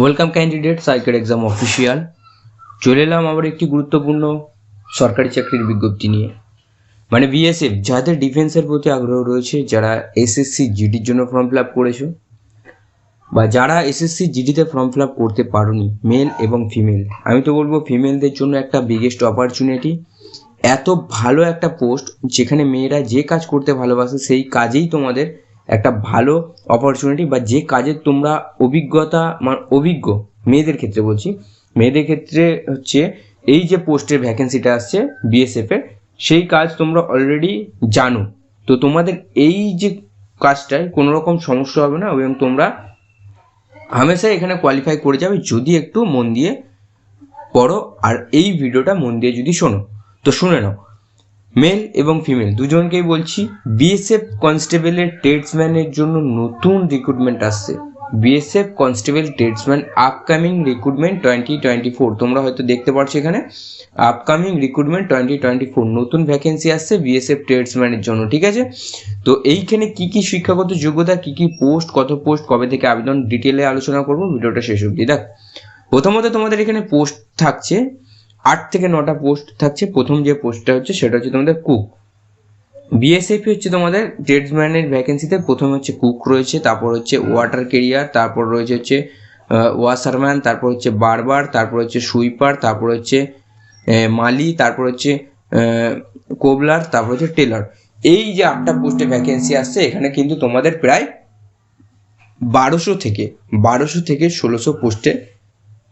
Welcome candidate cycle exam official চলে এলাম আবার একটি গুরুত্বপূর্ণ সরকারি চাকরির বিজ্ঞপ্তি নিয়ে। মানে বিএসএফ যাদের ডিফেন্সের প্রতি আগ্রহ রয়েছে, যারা এসএসসি জিডির জন্য ফর্ম ফিল আপ করেছ, বা যারা এসএসসি জিডিতে ফর্ম ফিল আপ করতে পারোনি মেল এবং ফিমেল আমি তো বলব ফিমেলদের জন্য একটা বিগেস্ট অপরচুনিটি এত ভালো একটা পোস্ট যেখানে মেয়েরা যে কাজ করতে ভালোবাসে, সেই কাজেই তোমাদের একটা ভালো অপরচুনিটি বা যে কাজে তোমরা অভিজ্ঞতা মানে অভিজ্ঞ মেয়েদের ক্ষেত্রে বলছি, মেয়েদের ক্ষেত্রে হচ্ছে এই যে পোস্টের ভ্যাকেন্সিটা আসছে বিএসএফ এর, সেই কাজ তোমরা অলরেডি জানো। তো তোমাদের এই যে কাজটায় কোনো রকম সমস্যা হবে না এবং তোমরা হামেশা এখানে কোয়ালিফাই করে যাবে যদি একটু মন দিয়ে পড়ো আর এই ভিডিওটা মন দিয়ে যদি শোনো। তো শুনে নাও। মেল এবং ফিমেল দুজনকেই বলছি বিএসএফ কনস্টেবলের ট্রেডসম্যানের জন্য নতুন রিক্রুটমেন্ট আসছে। BSF constable tradesman upcoming recruitment twenty twenty four তোমরা হয়তো দেখতে পাচ্ছ এখানে upcoming recruitment twenty twenty four নতুন ভ্যাকেন্সি আসছে বিএসএফ ট্রেডসম্যানের জন্য, ঠিক আছে? তো এইখানে কি কি শিক্ষাগত যোগ্যতা, কি কি পোস্ট কত পোস্ট কবে থেকে আবেদন ডিটেলে আলোচনা করব, ভিডিওটা শেষ অবধি, দেখ। প্রথমত তোমাদের এখানে পোস্ট থাকছে আট থেকে নটা পোস্ট থাকছে। প্রথম যে পোস্টটা হচ্ছে, সেটা হচ্ছে তোমাদের কুক। বিএসএফ হচ্ছে তোমাদের ট্রেডসম্যানের ভ্যাকেন্সিতে প্রথমে হচ্ছে কুক রয়েছে, তারপর হচ্ছে ওয়াটার কেরিয়ার, তারপর রয়েছে হচ্ছে ওয়াশারম্যান তারপর হচ্ছে বারবার, তারপর হচ্ছে সুইপার, তারপর হচ্ছে মালি, তারপর হচ্ছে কোবলার, তারপর হচ্ছে টেলার। এই যে আটটা পোস্টে ভ্যাকেন্সি আসছে, এখানে কিন্তু তোমাদের প্রায় বারোশো থেকে বারোশো থেকে ষোলোশো পোস্টে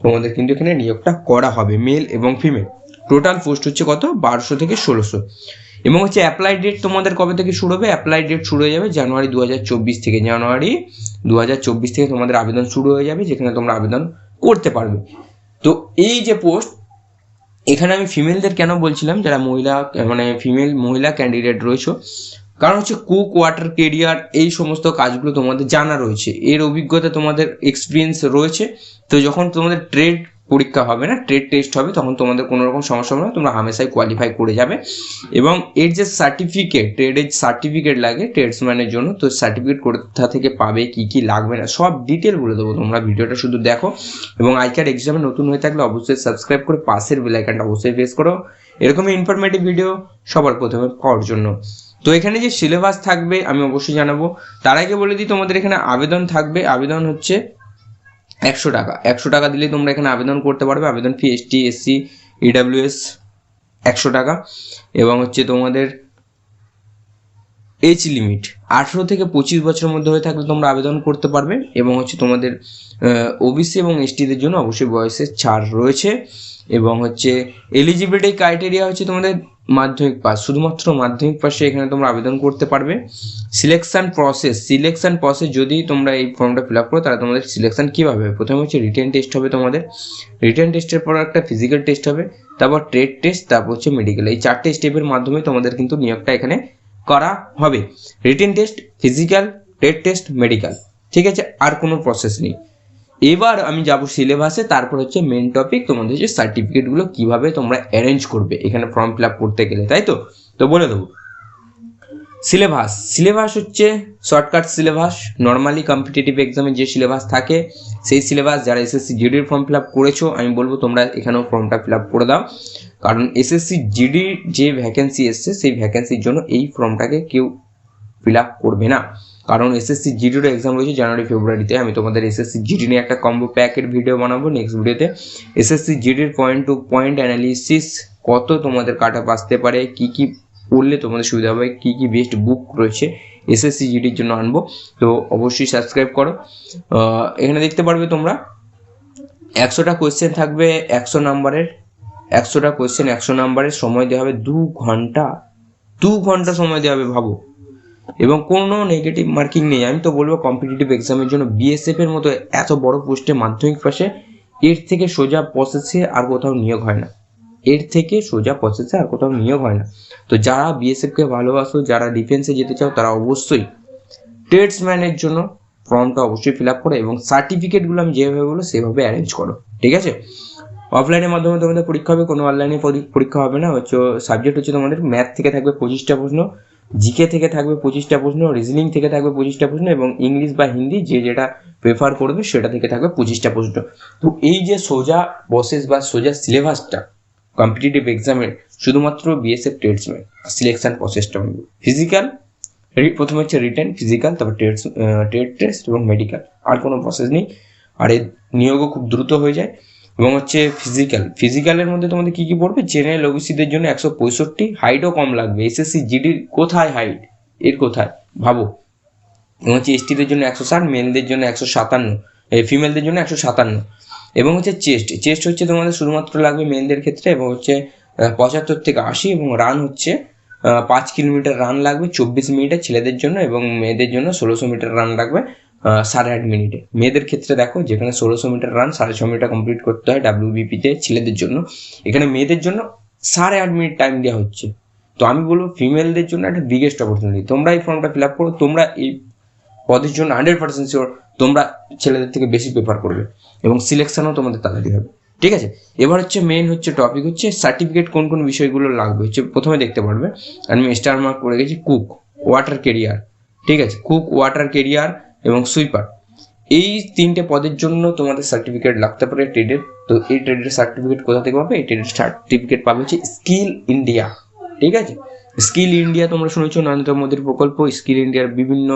তোমাদের কিন্তু এখানে নিয়োগটা করা হবে মেল এবং ফিমেল টোটাল পোস্ট হচ্ছে কত? বারোশো থেকে ষোলোশো। এবং হচ্ছে অ্যাপ্লাই ডেট তোমাদের কবে থেকে শুরু হবে? অ্যাপ্লাই ডেট শুরু হয়ে যাবে জানুয়ারি দু হাজার চব্বিশ থেকে। জানুয়ারি দু হাজার চব্বিশ থেকে তোমাদের আবেদন শুরু হয়ে যাবে, যেখানে তোমরা আবেদন করতে পারবে। তো এই যে পোস্ট এখানে আমি ফিমেলদের কেন বলছিলাম? যারা মহিলা মানে ফিমেল মহিলা ক্যান্ডিডেট রয়েছে কারণ হচ্ছে কুক ওয়াটার কেরিয়ার এই সমস্ত কাজগুলো তোমাদের জানা রয়েছে। এর অভিজ্ঞতা তোমাদের এক্সপিরিয়েন্স রয়েছে। তো যখন তোমাদের ট্রেড পরীক্ষা হবে না ট্রেড টেস্ট হবে, তখন তোমাদের কোনো রকম সমস্যা হবে না, তোমরা হামেশাই কোয়ালিফাই করে যাবে। এবং এর যে সার্টিফিকেট ট্রেডের সার্টিফিকেট লাগে ট্রেডসম্যানের জন্য, তো সার্টিফিকেট কোথা থেকে পাবে, কি কি লাগবে না, সব ডিটেল বলে দেবো। তোমরা ভিডিওটা শুধু দেখো। এবং আইকার এক্সামে নতুন হয়ে থাকলে অবশ্যই সাবস্ক্রাইব করে পাশের বেল আইকনটা অবশ্যই প্রেস করো। এরকমই ইনফরমেটিভ ভিডিও সবার প্রথমে পাওয়ার জন্য। তো এখানে যে সিলেবাস থাকবে, আমি অবশ্যই জানাব। তার আগে বলে দিই, তোমাদের এখানে আবেদন থাকবে। আবেদন হচ্ছে একশো টাকা। একশো টাকা দিলে তোমরা এখানে আবেদন করতে পারবে। আবেদন ফি এসটি এসসি ইডাব্লিউএস একশো টাকা। এবং হচ্ছে তোমাদের এজ লিমিট আঠেরো থেকে পঁচিশ বছরের মধ্যে হয়ে থাকলে তোমরা আবেদন করতে পারবে। এবং হচ্ছে তোমাদের ওবিসি এবং এসটিদের জন্য অবশ্যই বয়সের ছাড় রয়েছে। এবং হচ্ছে এলিজিবিলিটি ক্রাইটেরিয়া হচ্ছে তোমাদের মাধ্যমিক পাস শুধুমাত্র মাধ্যমিক পাশে এখানে তোমরা আবেদন করতে পারবে। সিলেকশন প্রসেস সিলেকশন প্রসেস যদি তোমরা এই ফর্মটা ফিল আপ করো, তাহলে তোমাদের সিলেকশন কীভাবে হবে? প্রথমে হচ্ছে রিটেন টেস্ট হবে তোমাদের। রিটেন টেস্টের পর একটা ফিজিক্যাল টেস্ট হবে, তারপর ট্রেড টেস্ট তারপর হচ্ছে মেডিকেল এই চারটে স্টেপের মাধ্যমে তোমাদের কিন্তু নিয়োগটা এখানে করা হবে। Written test physical trade test medical ঠিক আছে? আর কোনো প্রসেস নেই। এবার আমি যাব সিলেবাসে তারপর হচ্ছে মেন টপিক তোমাদের হচ্ছে সার্টিফিকেটগুলো কীভাবে তোমরা অ্যারেঞ্জ করবে, এখানে ফর্ম ফিল আপ করতে গেলে, তাই তো? তো বলে দেবো। সিলেবাস সিলেবাস হচ্ছে শর্টকাট সিলেবাস নর্মালি কম্পিটিটিভ এক্সামে যে সিলেবাস থাকে, সেই সিলেবাস যারা এসএসসি জিডির ফর্ম ফিল আপ করেছ, আমি বলব তোমরা এখানেও ফর্মটা ফিল আপ করে দাও। কারণ এসএসসি জিডির যে ভ্যাকেন্সি এসছে, সেই ভ্যাকেন্সির জন্য এই ফর্মটাকে কেউ ফিল আপ করবে না। কারণ এসএসসি জিডিরও এক্সাম রয়েছে জানুয়ারি ফেব্রুয়ারিতে আমি তোমাদের এসএসসি জিডি নিয়ে একটা কম্বো প্যাকের ভিডিও বানাবো নেক্সট ভিডিওতে এসএসসি জিডির পয়েন্ট টু পয়েন্ট অ্যানালিসিস কত তোমাদের কাট আপ আসতে পারে, কী কী পড়লে তোমাদের সুবিধা হবে, কী কী বেস্ট বুক রয়েছে এসএসসি জিডির জন্য আনব। তো অবশ্যই সাবস্ক্রাইব করো। এখানে দেখতে পারবে তোমরা, একশোটা কোয়েশ্চেন থাকবে একশো নাম্বারের একশোটা কোয়েশ্চেন একশো নাম্বারের সময় দেওয়া হবে দু ঘণ্টা। দু ঘণ্টা সময় দেওয়া হবে, ভাবো। এবং কোনো নেগেটিভ মার্কিং নেই। আমি তো বলব কম্পিটিটিভ এক্সামের জন্য বিএসএফ এর মতো এত বড় পোস্টে মাধ্যমিক পাশে এর থেকে সোজা প্রসেসে আর কোথাও নিয়োগ হয় না। এর থেকে সোজা প্রসেসে আর কোথাও নিয়োগ হয় না। তো যারা বিএসএফকে ভালোবাসো, যারা ডিফেন্সে যেতে চাও, তারা অবশ্যই ট্রেডসম্যানের জন্য ফর্মটা অবশ্যই ফিল আপ করো এবং সার্টিফিকেটগুলো আমি যেভাবে বলো সেভাবে অ্যারেঞ্জ করো। ঠিক আছে? অফলাইনের মাধ্যমে তোমাদের পরীক্ষা হবে, কোনো অনলাইনে পরীক্ষা হবে না। হচ্ছে সাবজেক্ট হচ্ছে তোমাদের ম্যাথ থেকে থাকবে পঁচিশটা প্রশ্ন। জিকে থেকে থাকবে পঁচিশটা প্রশ্ন রিজনিং থেকে থাকবে পঁচিশটা প্রশ্ন এবং ইংলিশ বা হিন্দি যে যেটা প্রেফার করবে সেটা থেকে থাকবে পঁচিশটা প্রশ্ন। তো এই যে সোজা প্রসেস বা সোজা সিলেবাসটা কম্পিটিটিভ এক্সামের শুধুমাত্র বিএসএফ ট্রেডসম্যান সিলেকশন প্রসেসটা ফিজিক্যাল প্রথমে হচ্ছে রিটেন ফিজিক্যাল তারপর ট্রেড ট্রেড টেস্ট এবং মেডিকেল আর কোনো প্রসেস নেই। আর এর নিয়োগও খুব দ্রুত হয়ে যায়। এবং হচ্ছে ফিজিক্যাল ফিজিক্যালের মধ্যে তোমাদের কী কী পড়বে? জেনারেল ওবিসিদের জন্য একশো পঁয়ষট্টি হাইটও কম লাগবে। এসএসসি জিডির কোথায় হাইট এর কোথায়? ভাবো। এবং হচ্ছে এসটিদের জন্য একশো ষাট মেলদের জন্য একশো সাতান্ন ফিমেলদের জন্য একশো সাতান্ন। এবং হচ্ছে চেস্ট চেস্ট হচ্ছে তোমাদের শুধুমাত্র লাগবে মেনদের ক্ষেত্রে এবং হচ্ছে পঁচাত্তর থেকে আশি এবং রান হচ্ছে পাঁচ কিলোমিটার রান লাগবে, চব্বিশ মিনিটে ছেলেদের জন্য এবং মেয়েদের জন্য ষোলোশো মিটার রান লাগবে। সাড়ে আট মিনিটে। মেয়েদের ক্ষেত্রে দেখো, যেখানে ষোলোশো মিটার রান সাড়ে ছ মিনিটে কমপ্লিট করতে হয় ডাব্লিউবিপিতে ছেলেদের জন্য। এখানে মেয়েদের জন্য সাড়ে আট মিনিট টাইম দেওয়া হচ্ছে। তো আমি বলব ফিমেলদের জন্য একটা বিগেস্ট অপরচুনিটি তোমরা এই ফর্মটা ফিল আপ করো, তোমরা এই পদের জন্য হান্ড্রেড পার্সেন্ট শিওর তোমরা ছেলেদের থেকে বেশি প্রেফার করবে এবং সিলেকশনও তোমাদের তাড়াতাড়ি হবে। ঠিক আছে? এবার হচ্ছে মেন হচ্ছে টপিক হচ্ছে সার্টিফিকেট কোন কোন বিষয়গুলো লাগবে। হচ্ছে প্রথমে দেখতে পারবে, আমি স্টার মার্ক করে গেছি কুক ওয়াটার কেরিয়ার ঠিক আছে? কুক ওয়াটার কেরিয়ার এবং সুইপার। এই তিনটে পদের জন্য তোমাদের সার্টিফিকেট লাগতে পারে ট্রেডের তো এই ট্রেডের সার্টিফিকেট কোথা থেকে পাবে? এই ট্রেডের সার্টিফিকেট পাবে হচ্ছে স্কিল ইন্ডিয়া ঠিক আছে? স্কিল ইন্ডিয়া তোমরা শুনেছো নরেন্দ্র মোদীর প্রকল্প। স্কিল ইন্ডিয়ার বিভিন্ন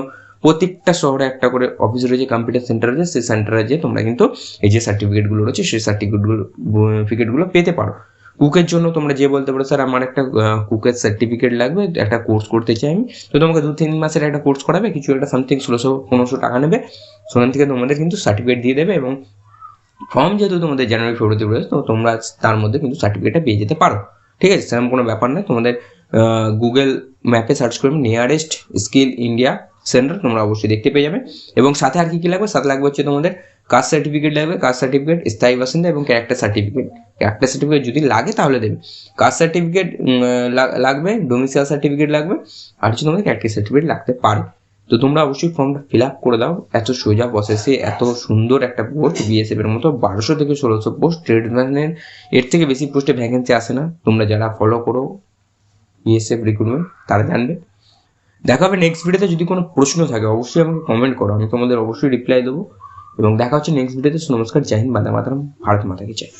প্রত্যেকটা শহরে একটা করে অফিস রয়েছে কম্পিউটার সেন্টার আছে। সেই সেন্টারে যে তোমরা কিন্তু এই যে সার্টিফিকেটগুলো রয়েছে, সেই সার্টিফিকেটগুলো পেতে পারো। কুকের জন্য তোমরা যে বলতে পারো, স্যার, আমার একটা কুকের সার্টিফিকেট লাগবে, একটা কোর্স করতে চাই আমি। তো তোমাকে দু তিন মাসের একটা কোর্স করাবে, কিছু একটা সামথিং ষোলোশো, পনেরোশো টাকা নেবে। সেখান থেকে তোমাদের কিন্তু সার্টিফিকেট দিয়ে দেবে এবং ফর্ম যেহেতু তোমাদের জানুয়ারি ফেব্রুয়ারিতে রয়েছে, তো তোমরা তার মধ্যে কিন্তু সার্টিফিকেটটা পেয়ে যেতে পারো। ঠিক আছে, সেরকম কোনো ব্যাপার নয়। তোমাদের গুগল ম্যাপে সার্চ করবে নিয়ারেস্ট স্কিল ইন্ডিয়া সেন্টার তোমরা অবশ্যই দেখতে পেয়ে যাবে। এবং সাথে আর কি কি লাগবে? সাথে লাগবে হচ্ছে তোমাদের কাস্ট সার্টিফিকেট লাগবে, কাস্ট সার্টিফিকেট, স্থায়ী বাসিন্দা এবং ক্যারেক্টার সার্টিফিকেট ক্যারেক্টার সার্টিফিকেট যদি লাগে তাহলে দেবে। কাস্ট সার্টিফিকেট লাগবে ডোমিসাইল সার্টিফিকেট লাগবে, আর হচ্ছে তোমাদের ক্যারেক্টার সার্টিফিকেট লাগতে পারে, তো তোমরা অবশ্যই ফর্মটা ফিল আপ করে দাও। এত সোজা প্রসেসে এত সুন্দর একটা পোস্ট বিএসএফ এর মতো বারোশো থেকে ষোলোশো পোস্ট ট্রেড ট্রেডম্যানের এর থেকে বেশি পোস্টে ভ্যাকেন্সি আসে না। তোমরা যারা ফলো করো বিএসএফ রিক্রুটমেন্ট তারা জানবে। দেখা হবে নেক্সট ভিডিওতে যদি কোনো প্রশ্ন থাকে, অবশ্যই আমাকে কমেন্ট করো। আমি তোমাদের অবশ্যই রিপ্লাই দেবো। এবং দেখা হচ্ছে নেক্সট ভিডিওতে নমস্কার জয় হিন্দ বান্দা মাতারাম ভারত মাতাকে চাই